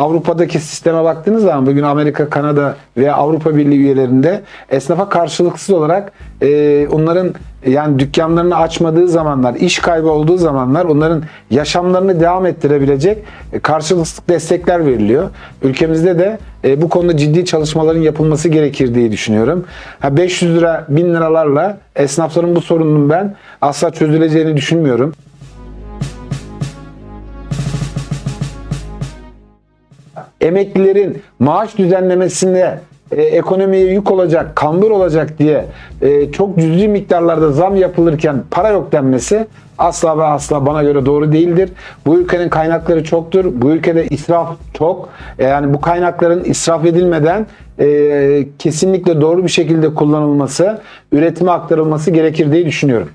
Avrupa'daki sisteme baktığınız zaman bugün Amerika, Kanada veya Avrupa Birliği üyelerinde esnafa karşılıksız olarak e, onların yani dükkanlarını açmadığı zamanlar, iş kaybı olduğu zamanlar onların yaşamlarını devam ettirebilecek e, karşılıksız destekler veriliyor. Ülkemizde de e, bu konuda ciddi çalışmaların yapılması gerekir diye düşünüyorum. Ha 500 lira, 1000 liralarla esnafların bu sorunun ben asla çözüleceğini düşünmüyorum. Emeklilerin maaş düzenlemesinde e, ekonomiye yük olacak, kambur olacak diye e, çok cüzi miktarlarda zam yapılırken para yok denmesi asla ve asla bana göre doğru değildir. Bu ülkenin kaynakları çoktur. Bu ülkede israf çok. E, yani bu kaynakların israf edilmeden e, kesinlikle doğru bir şekilde kullanılması, üretime aktarılması gerekir diye düşünüyorum.